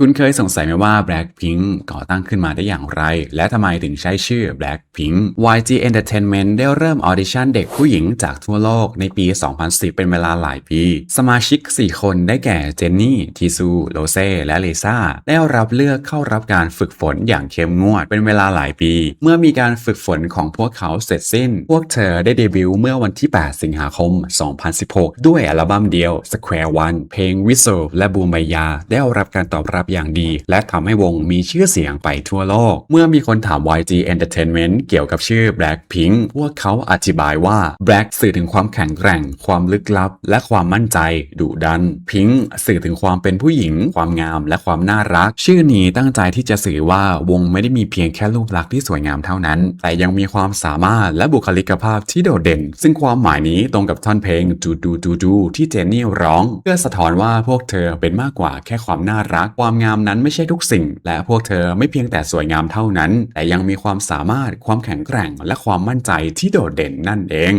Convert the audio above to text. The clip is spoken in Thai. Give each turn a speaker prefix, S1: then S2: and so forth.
S1: คุณเคยสงสัยไหมว่า Blackpink ก่อตั้งขึ้นมาได้อย่างไร และทำไมถึงใช้ชื่อ Blackpink YG Entertainment ได้เริ่มออดิชั่นเด็กผู้หญิงจากทั่วโลกในปี 2010 เป็นเวลาหลายปี สมาชิก 4 คนได้แก่เจนนี่ ทีซูโรเซ่และเลซ่า ได้รับเลือกเข้ารับการฝึกฝนอย่างเข้มงวด เป็นเวลาหลายปี เมื่อมีการฝึกฝนของพวกเขาเสร็จสิ้น พวกเธอได้เดบิวต์เมื่อวันที่ 8 สิงหาคม 2016 ด้วยอัลบั้มเดียว Square One เพลง Whistle และ Boom b a y a ได้รับการตอบรับอย่างดี และทำให้วงมีชื่อเสียงไปทั่วโลก เมื่อมีคนถาม YG Entertainment เกี่ยวกับชื่อ Blackpink พวกเขาอธิบายว่า Black สื่อถึงความแข็งแกร่ง ความลึกลับ และความมั่นใจดุดัน Pink สื่อถึงความเป็นผู้หญิง ความงาม และความน่ารัก ชื่อนี้ตั้งใจที่จะสื่อว่าวงไม่ได้มีเพียงแค่รูปลักษณ์ที่สวยงามเท่านั้น แต่ยังมีความสามารถและบุคลิกภาพที่โดดเด่น ซึ่งความหมายนี้ตรงกับท่อนเพลงดูดูดูดูที่เจนนี่ร้อง เพื่อสะท้อนว่าพวกเธอเป็นมากกว่าแค่ความน่ารัก ความความงามนั้นไม่ใช่ทุกสิ่ง และพวกเธอไม่เพียงแต่สวยงามเท่านั้น แต่ยังมีความสามารถ ความแข็งแกร่ง และความมั่นใจที่โดดเด่นนั่นเอง